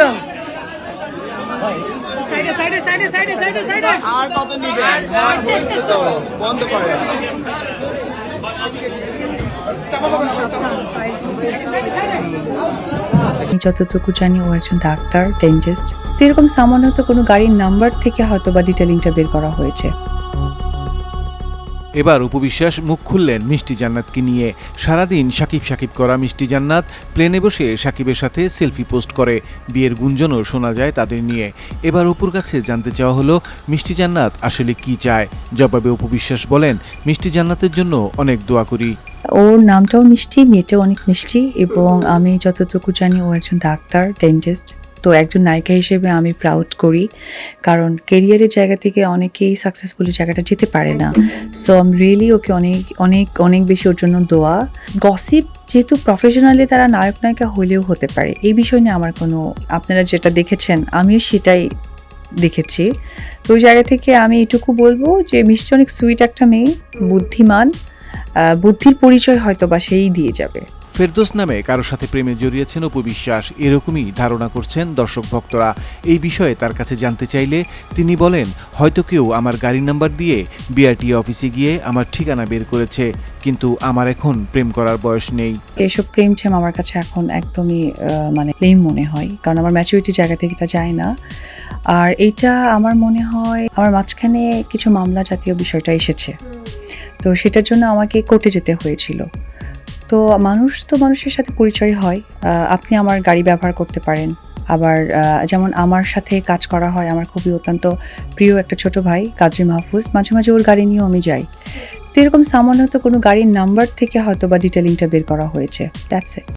দেন সাইডে সাইডে সাইডে সাইডে সাইডে সাইডে। আর কত নিবেন তো বন্ধ করেন। আমি যতটুকু জানি ও একজন ডাক্তার ডেন্টিস্ট তো এরকম সামান্য হয়তো কোনো গাড়ির নাম্বার থেকে হয়তো বা ডিটেলিংটা বের করা হয়েছে। এবার উপবিশ্বাস মুখ খুললেন মিষ্টি জান্নাতকে নিয়ে। সারাদিন সাকিব সাকিব করা মিষ্টি জান্নাত, প্লেনে বসে সাকিবের সাথে সেলফি পোস্ট করে। বিয়ের গুঞ্জনও শোনা যায় তাদের নিয়ে। এবার অপুর কাছে জানতে চাওয়া হলো, মিষ্টি জান্নাত আসলে কি চায়? জবাবে উপবিশ্বাস বলেন, মিষ্টি জান্নাতের জন্য অনেক দোয়া করি। ওর নামটাও মিষ্টি, মেয়েটাও অনেক মিষ্টি এবং আমি যতটুকু জানি ও একজন ডাক্তার, ডেন্টিস্ট। তো একজন নায়িকা হিসেবে আমি প্রাউড করি। কারণ কেরিয়ারের জায়গা থেকে অনেকেই সাকসেসফুলি জায়গাটা যেতে পারে না। সো আমি রিয়েলি ওকে অনেক অনেক অনেক বেশি ওর জন্য দোয়া। গসিপ যেহেতু প্রফেশনালি তারা নায়ক, নায়িকা হলেও হতে পারে। এই বিষয় নিয়ে আমার কোনো, আপনারা যেটা দেখেছেন, আমিও সেটাই দেখেছি। তো ওই জায়গা থেকে আমি এটুকু বলব যে মিষ্টি অনেক সুইট একটা মেয়ে, বুদ্ধিমান বুদ্ধির পরিচয় হয়তো বা সেই দিয়ে যাবে। ফেরদোস নামে কারোর সাথে প্রেমে জড়িয়েছেন উপবিশ্বাস এরকমই ধারণা করছেন দর্শক ভক্তরা। এই বিষয়ে তার কাছে জানতে চাইলে তিনি বলেন, হয়তো কেউ আমার গাড়ি নাম্বার দিয়ে বিআরটি অফিসে গিয়ে আমার ঠিকানা বের করেছে, কিন্তু আমার এখন প্রেম করার বয়স নেই। এসব প্রেম ছেম আমার কাছে এখন একদমই মানে প্রেম মনে হয়, কারণ আমার ম্যাচুরিটি জায়গা থেকে এটা যায় না। আর এটা আমার মনে হয়, আমার মাঝখানে কিছু মামলা জাতীয় বিষয়টা এসেছে। তো সেটার জন্য আমাকে কোর্টে যেতে হয়েছিল। তো মানুষ তো মানুষের সাথে পরিচয় হয়। আপনি আমার গাড়ি ব্যবহার করতে পারেন। আবার যেমন আমার সাথে কাজ করা হয়, আমার খুবই অত্যন্ত প্রিয় একটা ছোট ভাই, কাজী মাহফুজ, মাঝে মাঝে ওর গাড়ি নিয়েও আমি যাই। তো এরকম সামান্য হয়তো কোনো গাড়ির নাম্বার থেকে হয়তো বা ডিটেলিংটা বের করা হয়েছে। That's it